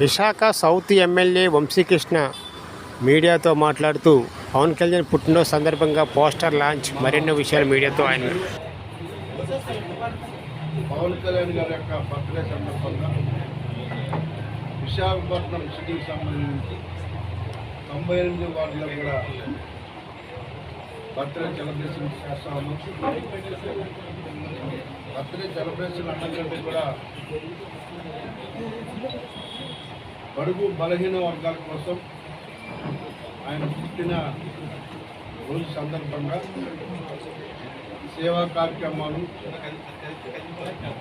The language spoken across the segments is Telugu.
విశాఖ సౌత్ ఎమ్మెల్యే వంశీకృష్ణ మీడియాతో మాట్లాడుతూ పవన్ కళ్యాణ్ పుట్టినరోజు సందర్భంగా పోస్టర్ లాంచ్ మరెన్నో విషయాలు మీడియాతో ఆయన పవన్ కళ్యాణ్ గారి యొక్క బర్త్డే సందర్భంగా విశాఖపట్నం సిటీకి సంబంధించి తొంభై ఎనిమిది వార్డులో కూడా బర్త్డే సెలబ్రేషన్ చేస్తాము. బర్త్డే సెలబ్రేషన్ అన్నకంటే కూడా బడుగు బలహీన వర్గాల కోసం ఆయన పుట్టిన రోజు సందర్భంగా సేవా కార్యక్రమాలు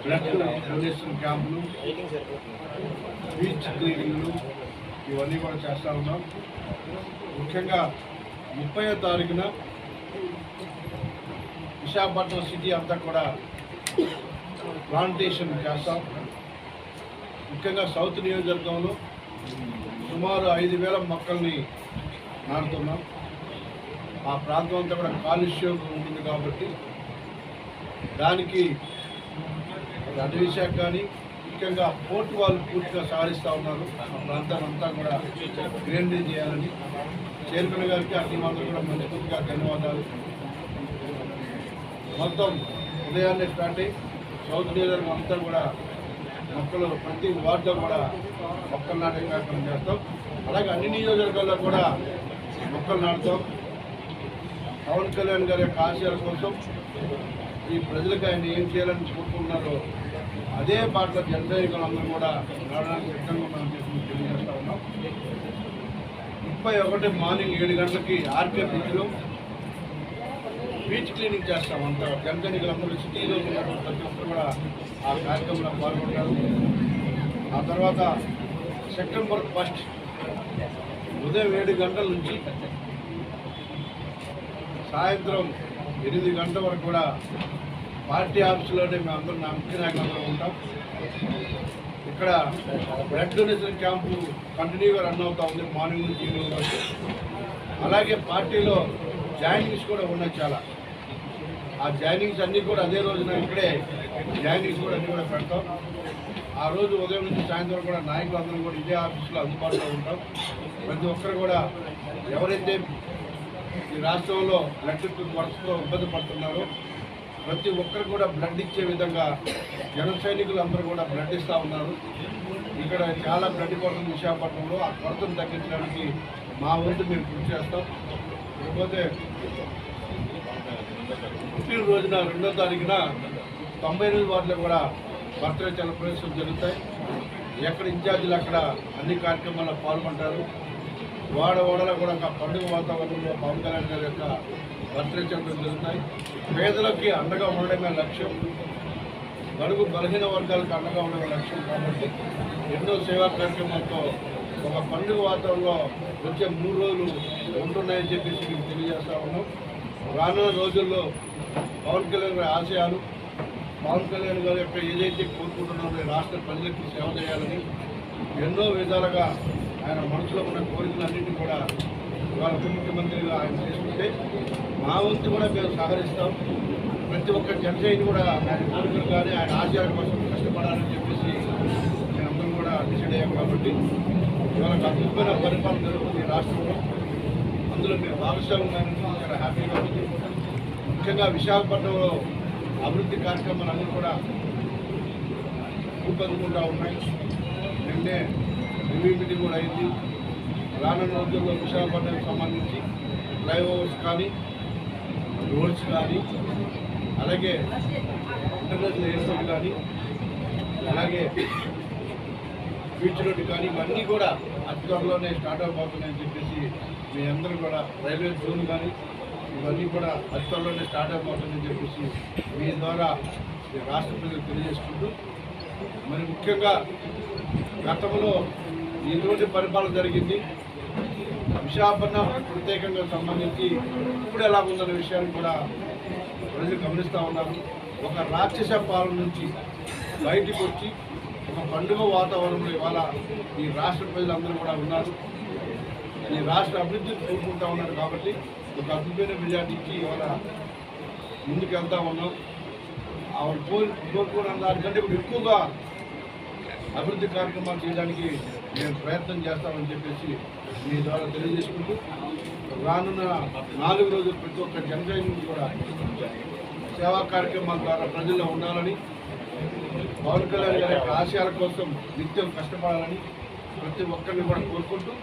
బ్లడ్ డొనేషన్ క్యాంపులు బీచ్ క్లీనింగ్లు ఇవన్నీ కూడా చేస్తూ ఉన్నాం. ముఖ్యంగా ముప్పై తారీఖున విశాఖపట్నం సిటీ అంతా కూడా ప్లాంటేషన్ చేస్తాం. ముఖ్యంగా సౌత్ నియోజకవర్గంలో సుమారు ఐదు వేల మొక్కల్ని నాటుతున్నాం. ఆ ప్రాంతం అంతా కూడా కాలుష్యం ఉంటుంది కాబట్టి దానికి అటవీ శాఖ కానీ ముఖ్యంగా పోర్టు వాళ్ళు పూర్తిగా సాధిస్తూ ఉన్నారు. ఆ ప్రాంతాన్ని అంతా కూడా గ్రీనరీ చేయాలని చైర్మన్ గారికి అన్ని మంది కూడా మనస్ఫూర్తిగా ధన్యవాదాలు. మొత్తం ఉదయాన్నే స్టార్ట్ అయ్యి సౌత్ డీలర్ అంతా కూడా మొక్కలు ప్రతి వార్డులో కూడా మొక్కలు నాటే కార్యక్రమం చేస్తాం. అలాగే అన్ని నియోజకవర్గాల్లో కూడా మొక్కలు నాటుతాం. పవన్ కళ్యాణ్ గారి యొక్క ఆశయాల కోసం ఈ ప్రజలకు ఆయన ఏం చేయాలని కోరుకుంటున్నారో అదే పాట జనసైనికులందరూ కూడా నడవడానికి సిద్ధంగా మనం చేసి తెలియజేస్తా ఉన్నాం. ముప్పై ఒకటి మార్నింగ్ ఏడు గంటలకి ఆర్కే బీచ్లో బీచ్ క్లీనింగ్ చేస్తాం అంతా. జనసైనికులందరూ సిటీలో ఉన్నటువంటి ప్రతి ఒక్కరు కూడా ఆ కార్యక్రమంలో పాల్గొంటారు. ఆ తర్వాత సెప్టెంబర్ ఫస్ట్ ఉదయం ఏడు గంటల నుంచి సాయంత్రం ఎనిమిది గంటల వరకు కూడా పార్టీ ఆఫీసులోనే మేము అందరం నా ముఖ్య నాయకులందరం ఉంటాం. ఇక్కడ బ్లడ్ డొనేషన్ క్యాంపు కంటిన్యూగా రన్ అవుతూ ఉంది మార్నింగ్ నుంచి ఈవినింగ్ వరకు. అలాగే పార్టీలో జాయినింగ్స్ కూడా ఉన్నాయి చాలా. ఆ జాయినింగ్స్ అన్నీ కూడా అదే రోజున ఇక్కడే జాయినింగ్స్ కూడా అన్నీ కూడా పెడతాం. ఆ రోజు ఉదయం నుంచి సాయంత్రం కూడా నాయకులు అందరూ కూడా ఇదే ఆఫీసులో అందుబాటులో ఉంటాం. ప్రతి ఒక్కరు కూడా ఎవరైతే ఈ రాష్ట్రంలో బ్లడ్ వరుసతో ఇబ్బంది పడుతున్నారో ప్రతి ఒక్కరు కూడా బ్లడ్ ఇచ్చే విధంగా జన సైనికులందరూ కూడా బ్లడ్ ఇస్తూ ఉన్నారు. ఇక్కడ చాలా బ్లడ్ కొరత విశాఖపట్నంలో ఆ కొరతను తగ్గించడానికి మా వంతు మేము కృషి చేస్తాం. ఇకపోతే పుట్టిన రోజున రెండో తారీఖున తొంభై ఎనిమిది వార్డులో కూడా బర్త్డే సెలబ్రేషన్ జరుగుతాయి. ఎక్కడ ఇన్ఛార్జీలు అక్కడ అన్ని కార్యక్రమాల్లో పాల్గొంటారు. వాడ ఓడలో కూడా ఒక పండుగ వాతావరణంలో పవన్ కళ్యాణ్ గారి యొక్క బర్త్డే సెలబ్రేషన్ జరుగుతాయి. పేదలకి అండగా ఉండడమే లక్ష్యం. బడుగు బలహీన వర్గాలకు అండగా ఉండే లక్ష్యం కాబట్టి ఎన్నో సేవా కార్యక్రమాలతో ఒక పండుగ వాతావరణంలో వచ్చే మూడు రోజులు ఉంటున్నాయని చెప్పేసి మేము తెలియజేస్తా ఉన్నాం. రానున్న రోజుల్లో పవన్ కళ్యాణ్ గారి ఆశయాలు పవన్ కళ్యాణ్ గారి యొక్క ఏదైతే కోరుకుంటున్నారో రాష్ట్ర ప్రజలకు సేవ చేయాలని ఎన్నో విధాలుగా ఆయన మనసులో ఉన్న కోరికలన్నింటినీ కూడా ఇవాళ ఉప ముఖ్యమంత్రిగా ఆయన చేసుకుంటే మా వంతు కూడా మేము సహకరిస్తాం. ప్రతి ఒక్క జనసేని కూడా ఆయన కోరికలు కానీ ఆయన ఆశయాల కోసం కష్టపడాలని చెప్పేసి మేమందరం కూడా డిసైడ్ అయ్యాం కాబట్టి ఇవాళ అద్భుతమైన పరిపాలన జరుగుతుంది ఈ రాష్ట్రంలో. అందులో మేము భాగస్వామ్యం చాలా హ్యాపీగా ఉంది ముఖ్యంగా విశాఖపట్నంలో అభివృద్ధి కార్యక్రమాలు అన్నీ కూడా రూపొందుకుంటూ ఉన్నాయి. నిన్నే రివ్యూ మీటింగ్ కూడా అయింది. రానున్న రోజుల్లో విశాఖపట్నానికి సంబంధించి ఫ్లైఓవర్స్ కానీ రోడ్స్ కానీ అలాగే ఇంటర్నేషనల్ ఎయిర్పోర్ట్ కానీ అలాగే బీచ్ రోడ్డు కానీ ఇవన్నీ కూడా అతి త్వరలోనే స్టార్ట్ అవబోతున్నాయని చెప్పేసి మీ అందరూ కూడా రైల్వే జోన్ కానీ ఇవన్నీ కూడా అతి త్వరలోనే స్టార్ట్ అవుతుందని చెప్పేసి మీ ద్వారా ఈ రాష్ట్ర ప్రజలు తెలియజేసుకుంటూ మరి ముఖ్యంగా గతంలో ఎటువంటి పరిపాలన జరిగింది? విశాఖపట్నం ప్రత్యేకంగా సంబంధించి ఇప్పుడు ఎలా ఉందన్న విషయాన్ని కూడా ప్రజలు గమనిస్తూ ఉన్నారు. ఒక రాక్షస పాలన నుంచి బయటికి వచ్చి ఒక పండుగ వాతావరణంలో ఇవాళ ఈ రాష్ట్ర ప్రజలందరూ కూడా ఉన్నారు. ఈ రాష్ట్ర అభివృద్ధిని కోరుకుంటా ఉన్నారు కాబట్టి ఒక అద్భుతమైన మెజార్టీ ఇచ్చి ఇవాళ ముందుకు వెళ్తా ఉన్నాం. ఆవిడ కోరి కోరుకున్న దానికంటే ఇప్పుడు ఎక్కువగా అభివృద్ధి కార్యక్రమాలు చేయడానికి మేము ప్రయత్నం చేస్తామని చెప్పేసి మీ ద్వారా తెలియజేసుకుంటూ రానున్న నాలుగు రోజులు ప్రతి ఒక్క జన నుంచి కూడా సేవా కార్యక్రమాల ద్వారా ప్రజల్లో ఉండాలని పవన్ కళ్యాణ్ గారి యొక్క ఆశయాల కోసం నిత్యం కష్టపడాలని ప్రతి ఒక్కరిని కూడా కోరుకుంటూ